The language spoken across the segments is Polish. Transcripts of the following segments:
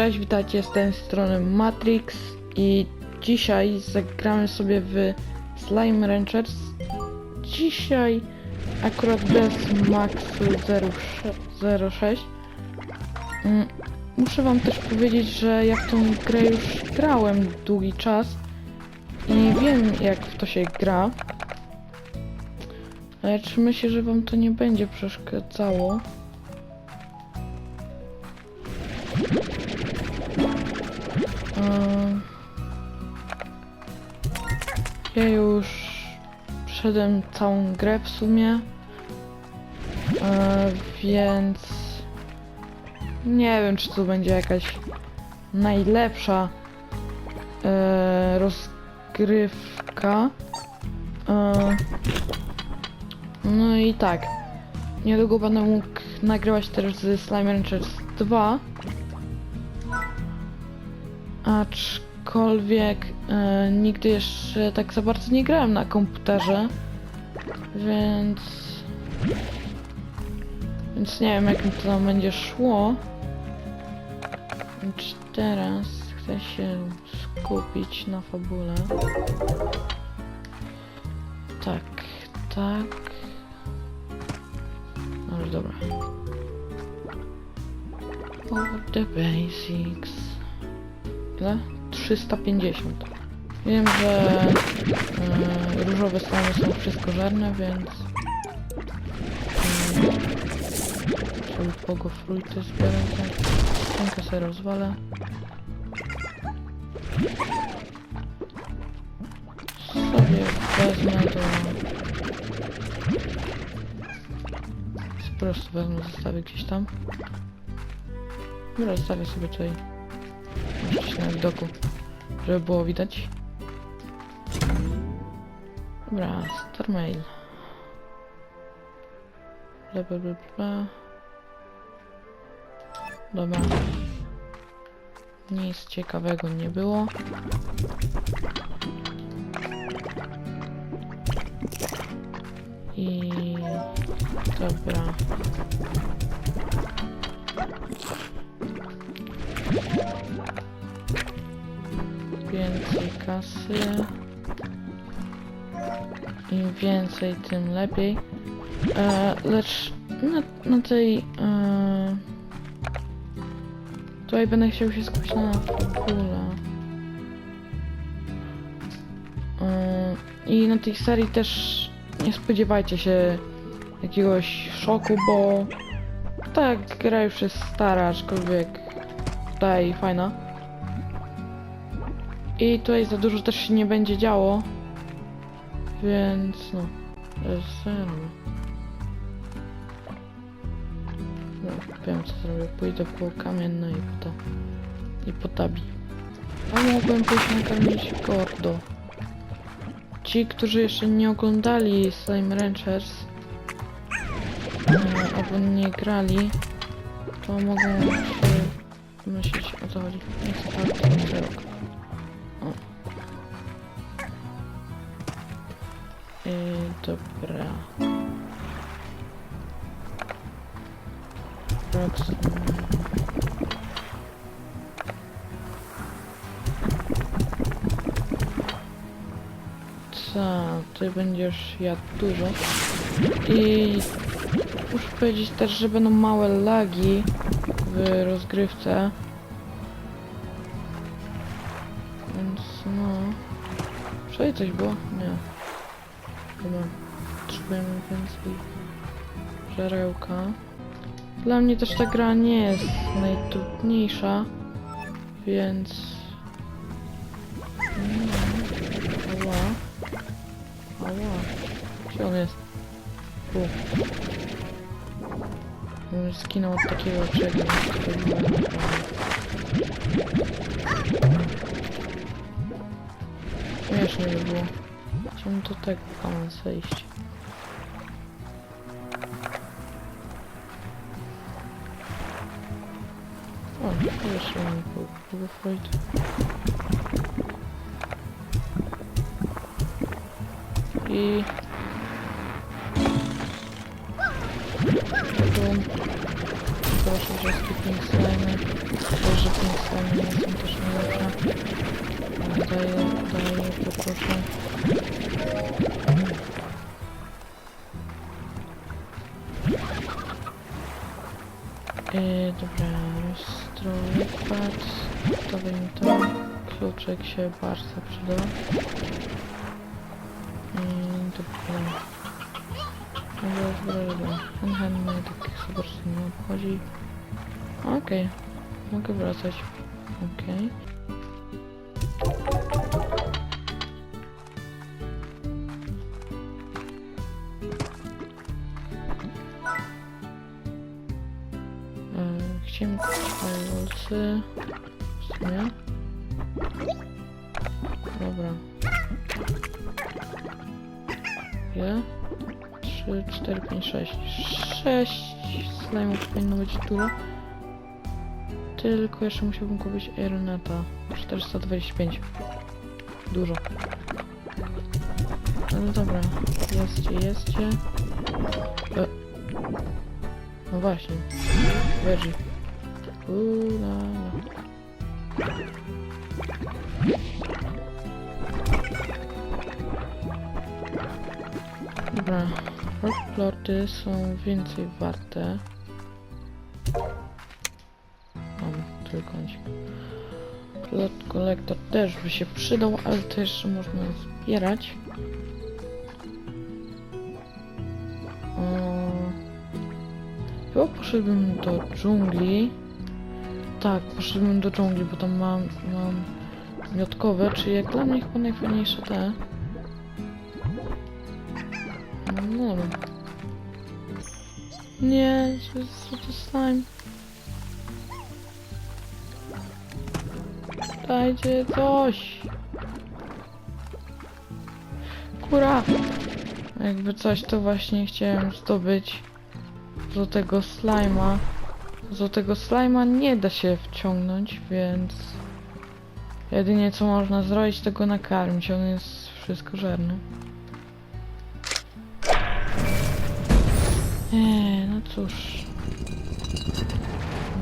Cześć, witajcie z tej strony Matrix i dzisiaj zagramy sobie w Slime Ranchers. Dzisiaj akurat bez Maxu 06 06. Mm, Muszę wam też powiedzieć, że ja w tą grę już grałem długi czas i wiem jak w to się gra. Lecz myślę, że wam to nie będzie przeszkadzało. Ja już przeszedłem całą grę w sumie, Eee, więc nie wiem, czy to będzie jakaś najlepsza eee, rozgrywka. Eee, no i tak, niedługo będę mógł nagrywać też z Slime Ranchers 2. Aczkolwiek e, nigdy jeszcze tak za bardzo nie grałem na komputerze, więc... Więc nie wiem jak mi to tam będzie szło. Lecz teraz chcę się skupić na fabule. Tak, tak. No już dobra. Over the basics. Ile? 350. Wiem, że e, różowe slimy są wszystkożerne, więc mm, sobie pogo fruity zbieram. Rękę sobie rozwalę. Sobie wezmę do... Po prostu wezmę, zostawię gdzieś tam. Dobra, zostawię sobie tutaj na widoku, żeby było widać. Dobra, Star Mail. Bla bla bla bla. Dobra. Nic ciekawego nie było. I dobra. Kasy. Im więcej, tym lepiej. E, lecz na, na tej... E, tutaj będę chciał się skupić na fabule. E, I na tej serii też nie spodziewajcie się jakiegoś szoku, bo tak, gra już jest stara, aczkolwiek tutaj fajna. I tutaj za dużo też się nie będzie działo. Więc no. Zero. No, wiem co zrobię. Pójdę w koło kamienne i po. I po tabi. A mogłem pójść nakarmić Gordo. Ci, którzy jeszcze nie oglądali Slime Ranchers e, albo nie grali, to mogą się myśleć o co chodzi. Chcę bardzo Yy, dobra. Co, ty będziesz jadł dużo. I muszę powiedzieć też, że będą małe lagi w rozgrywce. Więc no... Wczoraj coś było? Nie. Chyba potrzebujemy więcej żarełka. Dla mnie też ta gra nie jest najtrudniejsza, więc... No. Ała. Ała. Gdzie on jest? Tu. Bym skinął od takiego czegoś. Śmiesznie by było. Chciałbym do tego pana zejść. O, jeszcze nie był Freud. I... Proszę wszystkie pink slimy. Też, że pink slimy nie są też najlepsze. Daję, daję, poproszę. Yy, dobra, rozstrojpad, to wiem to, kluczek się bardzo przyda. Yy, dobra. Dobra, dobra, dobra. Unhandmade, takich super nie obchodzi. Okej, okay. mogę wracać. Okej. Okay. 8 pomocy. W sumie. Dobra. Dwie. 3, 4, 5, 6. 6 slajmów powinno być dużo. Tylko jeszcze musiałbym kupić Aeroneta. 425. Dużo. No dobra, jesteście, jesteście. E no właśnie, Veggie. Dobra, rockplorty są więcej warte. Mam trójkącik. Plot kolektor też by się przydał, ale też można zbierać. O... Chyba poszedłbym do dżungli. Tak, poszedłbym do dżungli, bo tam mam, mam miotkowe, czyli jak dla mnie chyba najfajniejsze te. No. Nie, co, co to slime? Dajcie coś. Kura! Jakby coś, to właśnie chciałem zdobyć złotego slima. Złotego slima nie da się wciągnąć, więc jedynie co można zrobić, to go nakarmić. On jest wszystko żerny. Eee, no cóż.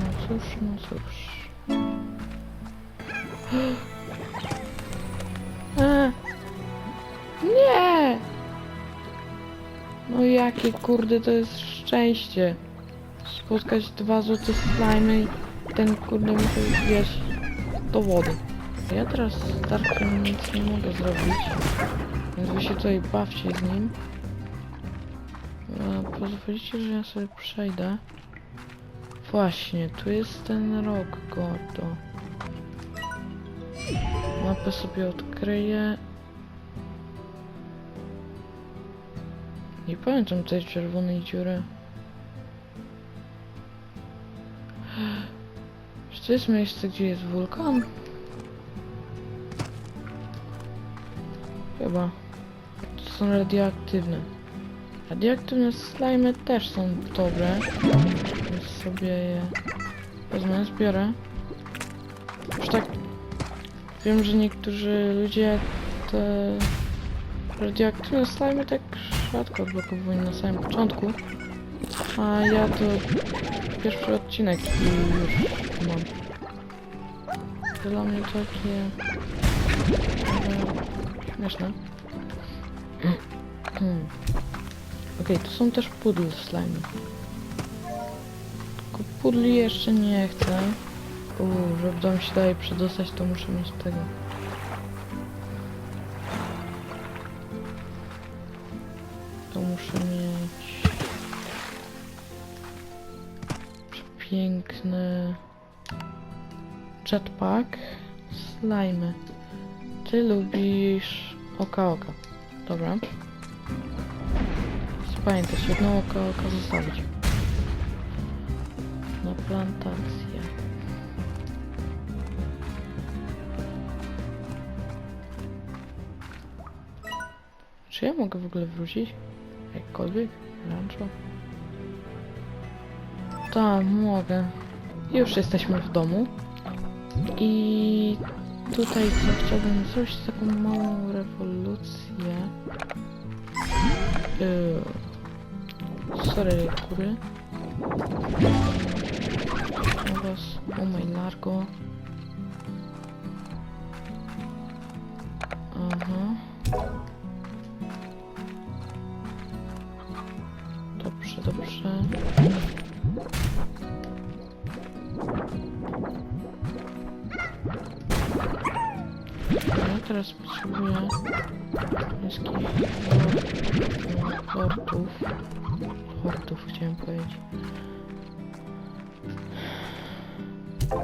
No cóż, no cóż. Eee. Nie! No jakie kurde to jest szczęście. Spotkać dwa złote slimy i ten kurde muszę zjeść do wody. Ja teraz z Darkiem nic nie mogę zrobić. Więc wy się tutaj bawcie z nim. E, Pozwolicie, że ja sobie przejdę. Właśnie, tu jest ten rok Gordo. Mapę sobie odkryję. Nie pamiętam tej czerwonej dziury. Czy jest miejsce, gdzie jest wulkan? Chyba. To są radioaktywne. Radioaktywne slimy też są dobre. Więc sobie je wezmę, zbiorę. Już tak wiem, że niektórzy ludzie te radioaktywne slimy tak rzadko odblokowują na samym początku. A ja to pierwszy odcinek już mam. Dla mnie takie e, śmieszne. Okej, tu są też pudle slime. Tylko pudli jeszcze nie chcę. Uuu, żeby dom się dalej przedostać, to muszę mieć tego. Piękny... Jetpack. Slime. Ty lubisz... Oka oka. Dobra. Pamiętać, jedno oko oka zostawić. Na plantację. Czy ja mogę w ogóle wrócić? Jakkolwiek? Rancho? Tak, mogę. Już jesteśmy w domu. I tutaj co chciałbym zrobić taką małą rewolucję. Yy, sorry, kury. Narcos, oh my narco. Aha. Wszystkich lordów. Lordów chciałem powiedzieć.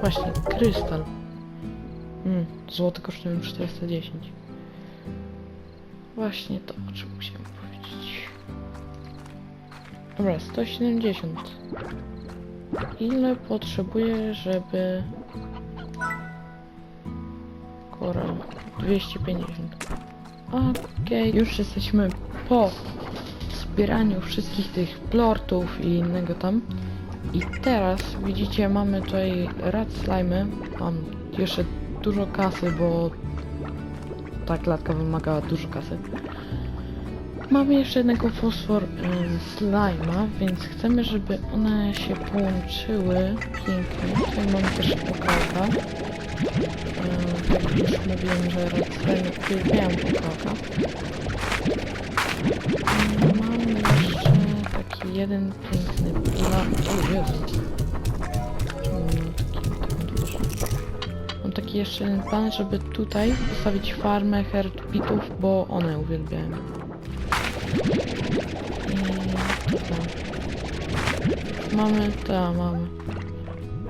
Właśnie, krystal. Mm, złoty kosztuje 410. Właśnie to, o czym musiałem powiedzieć. Dobra, 170. Ile potrzebuję, żeby... Koral. 250. Okej, już jesteśmy po zbieraniu wszystkich tych plortów i innego tam. I teraz widzicie, mamy tutaj rad slimy. Mam jeszcze dużo kasy, bo ta klatka wymagała dużo kasy. Mamy jeszcze jednego fosfor y, slima, więc chcemy, żeby one się połączyły pięknie. Tutaj mamy też pokałka. Tak już mówiłem, że uwielbiają pokałka. Y, Mamy jeszcze taki jeden piękny plan. O Jezu. Mam taki? Mam jeszcze jeden plan, żeby tutaj postawić farmę heartbeatów, bo one uwielbiają. I to. Mamy, ta, mamy.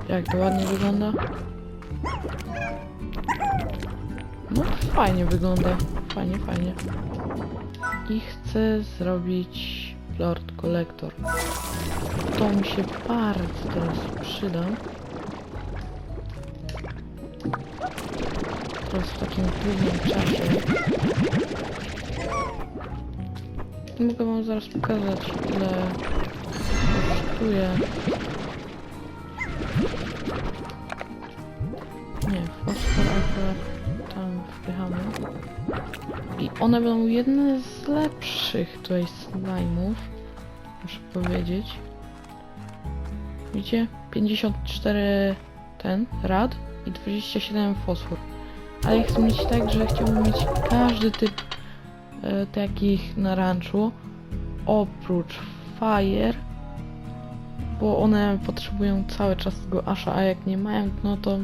Jak to ładnie wygląda? Fajnie wygląda. Fajnie, fajnie. I chcę zrobić Lord Collector. To mi się bardzo teraz przyda. Teraz w takim trudnym czasie. Mogę wam zaraz pokazać ile kosztuje. Nie, fosfor akurat tam wpychamy. I one będą jedne z lepszych tutaj slime'ów. Muszę powiedzieć. Widzicie? 54 ten rad i 27 fosfor. Ale chcę mieć tak, że chciałbym mieć każdy typ e, takich na ranczu oprócz fire bo one potrzebują cały czas tego asha, a jak nie mają, no to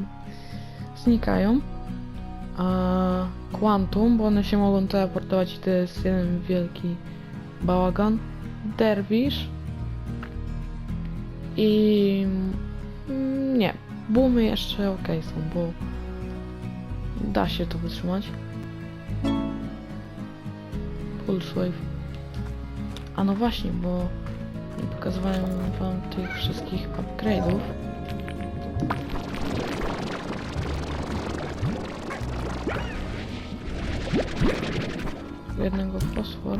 znikają. A Quantum, bo one się mogą teleportować i to jest jeden wielki bałagan. Derwish i mm, nie, boomy jeszcze ok są, bo da się to wytrzymać. Pulse Wave. A no właśnie, bo nie pokazywałem wam tych wszystkich upgrade'ów. Fosfor.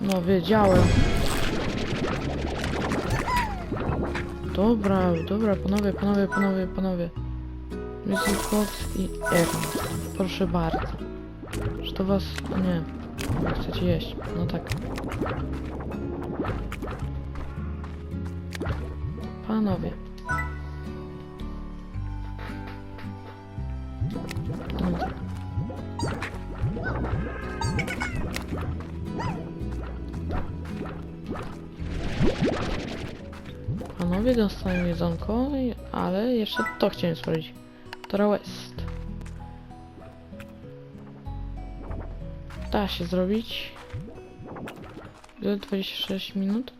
No wiedziałem. Dobra, dobra, panowie, panowie, panowie, panowie. Mrs. Fox i Ernest. Proszę bardzo. Czy to was... Nie. Chcecie jeść. No tak. Panowie. Panowie dostają jedzonko, ale jeszcze to chciałem sprawdzić. Tora West. Da się zrobić. Ile? 26 minut?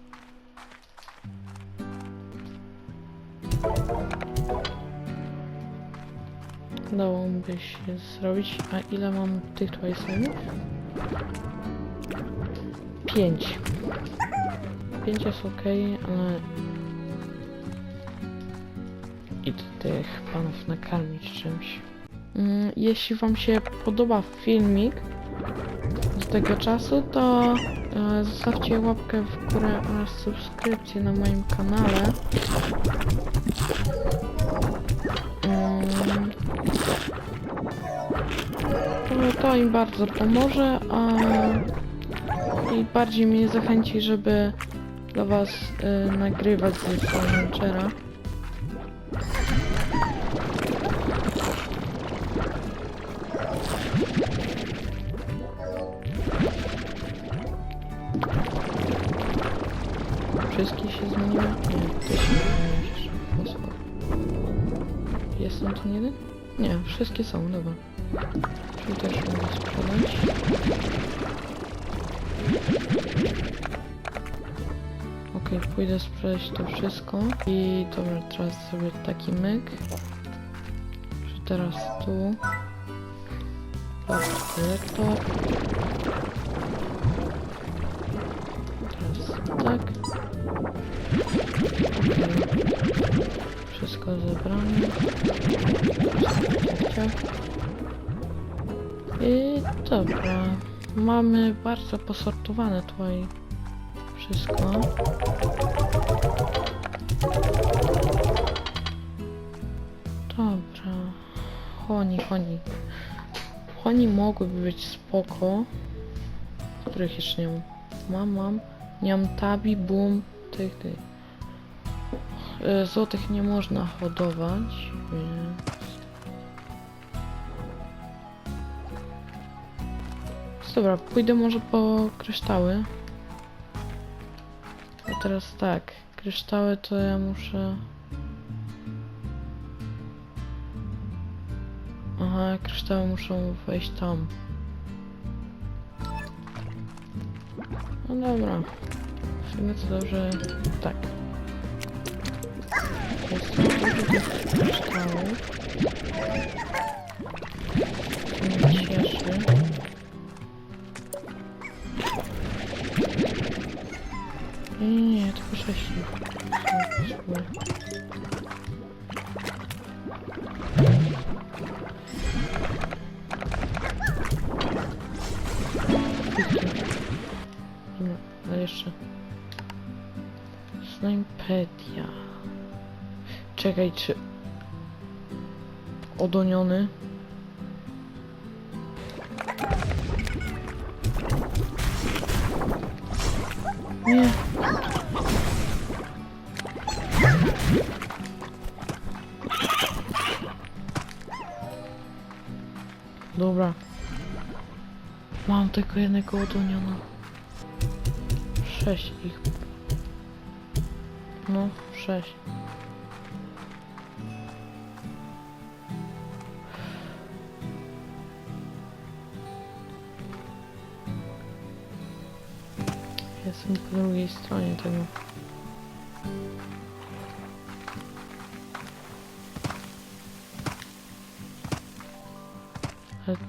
Dałoby się zrobić. A ile mam tych tutaj slime'ów? 5. 5 jest ok, ale... Idę tych panów nakarmić czymś. Mm, Jeśli wam się podoba filmik do tego czasu, to e, zostawcie łapkę w górę oraz subskrypcję na moim kanale. Mm, to, im bardzo pomoże, a i bardziej mnie zachęci, żeby dla was e, nagrywać ze Launchera. Ten jeden? Nie, wszystkie są, dobra. Czyli też mogę sprzedać. Okej, pójdę sprzedać to wszystko. I dobra, teraz sobie taki myk. Że teraz tu. Kolektor. Teraz tak. Okej. Wszystko zebrane. I dobra. Mamy bardzo posortowane tutaj wszystko. Dobra. Honi, honi. Honi mogłyby być spoko. Których jeszcze nie mam. Mam, mam. Nie mam tabi, boom, tych, tych. E, Złotych nie można hodować, więc... Dobra, pójdę może po kryształy. A teraz tak, kryształy to ja muszę... Aha, kryształy muszą wejść tam. No dobra. W sumie to dobrze... Tak. Nie, tylko sześć ich. Potrzebuję. Dobra, ale jeszcze. Czekaj, czy... Odoniony? Nie. Dobra. Mam tylko jednego odoniona. Sześć ich. No, sześć. Jestem po drugiej stronie tego.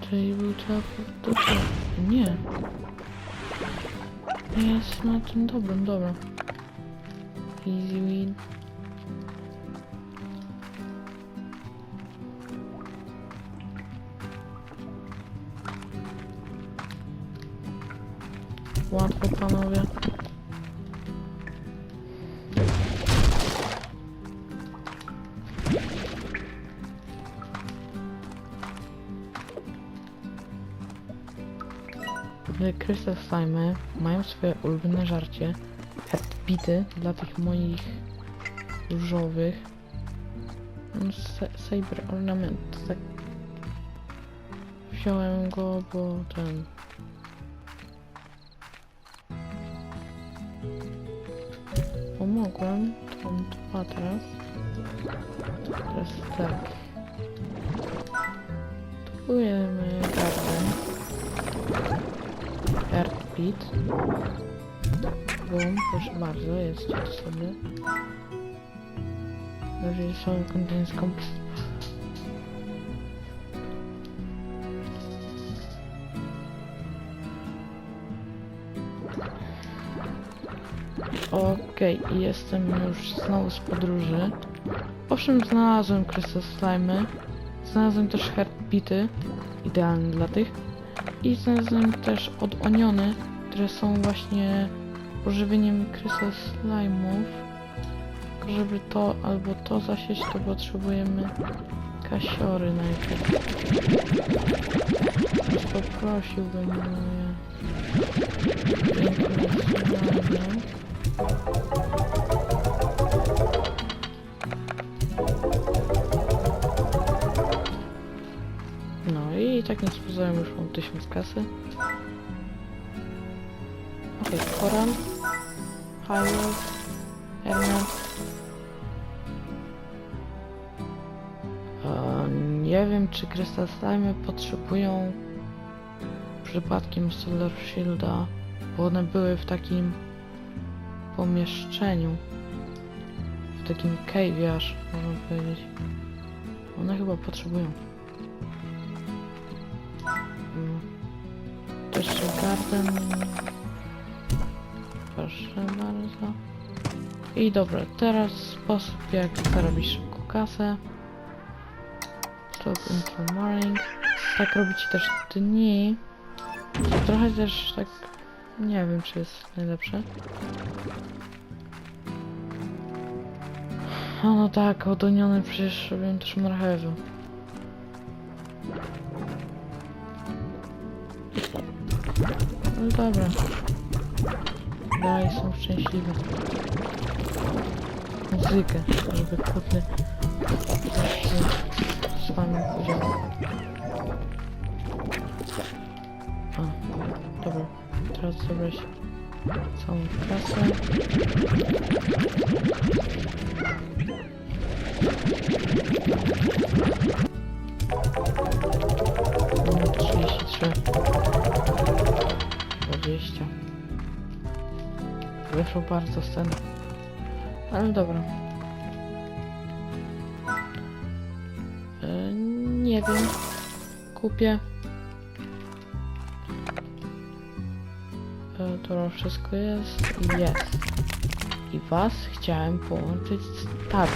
Czyli był trzeba powtórzyć. Nie. Jest na tym dobrym, dobra. Easy win. Crystal Slime mają swoje ulubione żarcie. Heartbeaty dla tych moich różowych. No, sa- Saber Ornament. Tak. Wziąłem go, bo ten. Pomogłem. Mam dwa teraz. Teraz tak. Kupujemy garden. Heartbeat. Boom, proszę bardzo, jest sobie. Jeżeli są kontynuując. Okej, i jestem już znowu z podróży. Owszem, znalazłem Crystal Slimy. Znalazłem też Heartbeaty, idealne dla tych. I znalazłem też odoniony, które są właśnie pożywieniem Crystal Slime'ów. Żeby to albo to zasieć, to potrzebujemy kasiory najpierw. Poprosiłbym moje piękne. Tak nie spozorem już mam 1000 kasy. Okej, okay, koran. Highway. Hermet. E, nie wiem, czy Crystal Slime potrzebują przypadkiem Solar Shielda, bo one były w takim pomieszczeniu. W takim cave'ie aż, można powiedzieć. One chyba potrzebują. Garden. Proszę bardzo. I dobra, teraz sposób jak zarobić szybko kasę. Stop into morning. Tak robić też dni. Trochę też tak nie wiem czy jest najlepsze. A no tak, odoniony przecież robiłem też marchewy. No dobra. Dalej są szczęśliwe. Muzykę, żeby kurde z wami podzielił. A, dobra. Teraz zabrać całą kasę. Bardzo scena. Ale dobra. E, nie wiem. Kupię. E, to wszystko jest. Jest. I was chciałem połączyć z tabi.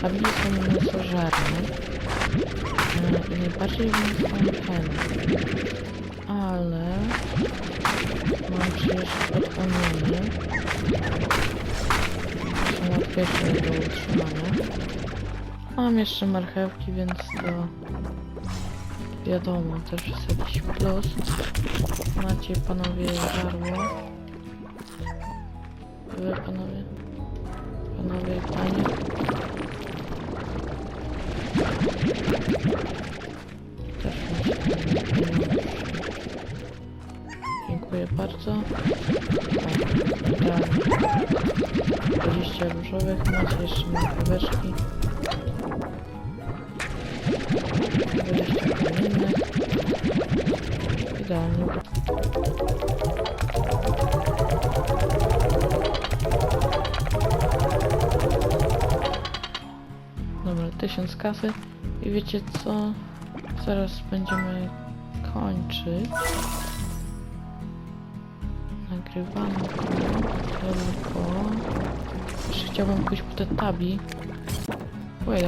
Tabi są mięsożerne. E, I najbardziej bym są chętny. Ale... Mam przecież podpomnienie. Są łatwiejsze do utrzymania. Mam jeszcze marchewki, więc to... Wiadomo, też jest jakiś plus. Macie panowie żarło. Wy panowie. Panowie panie. Też macie Dziękuję bardzo. Idealnie. 20 różowych, macie jeszcze marcheweczki. 20 kamiennych. Idealnie. Dobra, 1000 kasy. I wiecie co? Zaraz będziemy kończyć. Nagrywamy tylko. Jeszcze chciałbym pójść po te tabi. Wait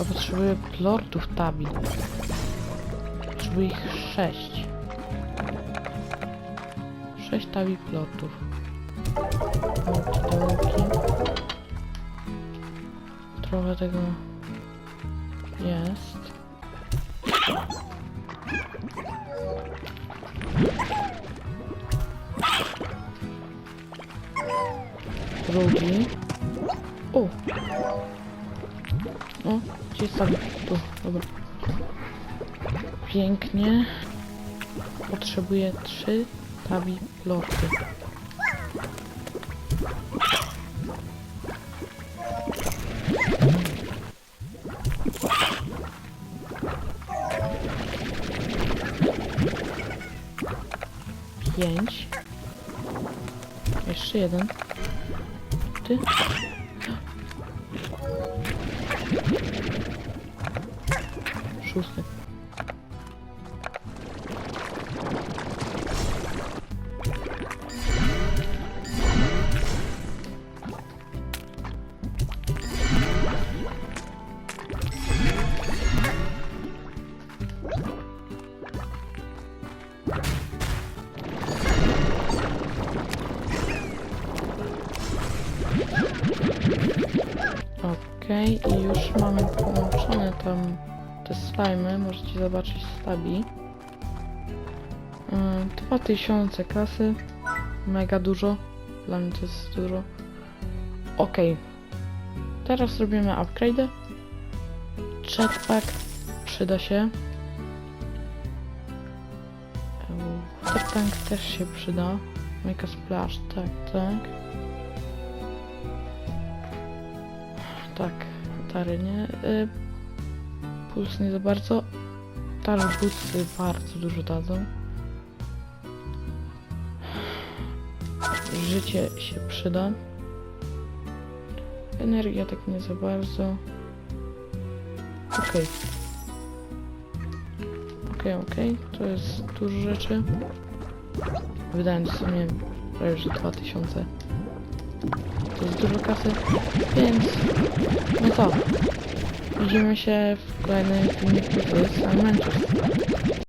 a potrzebuję lordów tabi. Potrzebuję ich sześć. Sześć tabi lordów. Trochę tego jest. Drugi. O! O, gdzie jest tabi? Tu, dobra. Pięknie. Potrzebuję trzy tabi lordy. Jeden. Ty? Szósty. Te slimy, możecie zobaczyć stabi. Yy, 2000 kasy, mega dużo, dla mnie to jest dużo. Okej, teraz robimy upgrade. Jetpack przyda się. Water tank też się przyda. Make a splash, tak, tak. Tak, tary nie. Y, puls nie za bardzo. Bucy bardzo dużo dadzą. Życie się przyda. Energia tak nie za bardzo. Okej. Okej, okej. To jest dużo rzeczy. Wydałem w sumie prawie że 2000. To jest dużo kasy. Więc... No co? Widzimy się w kolejnym filmiku z Manchester.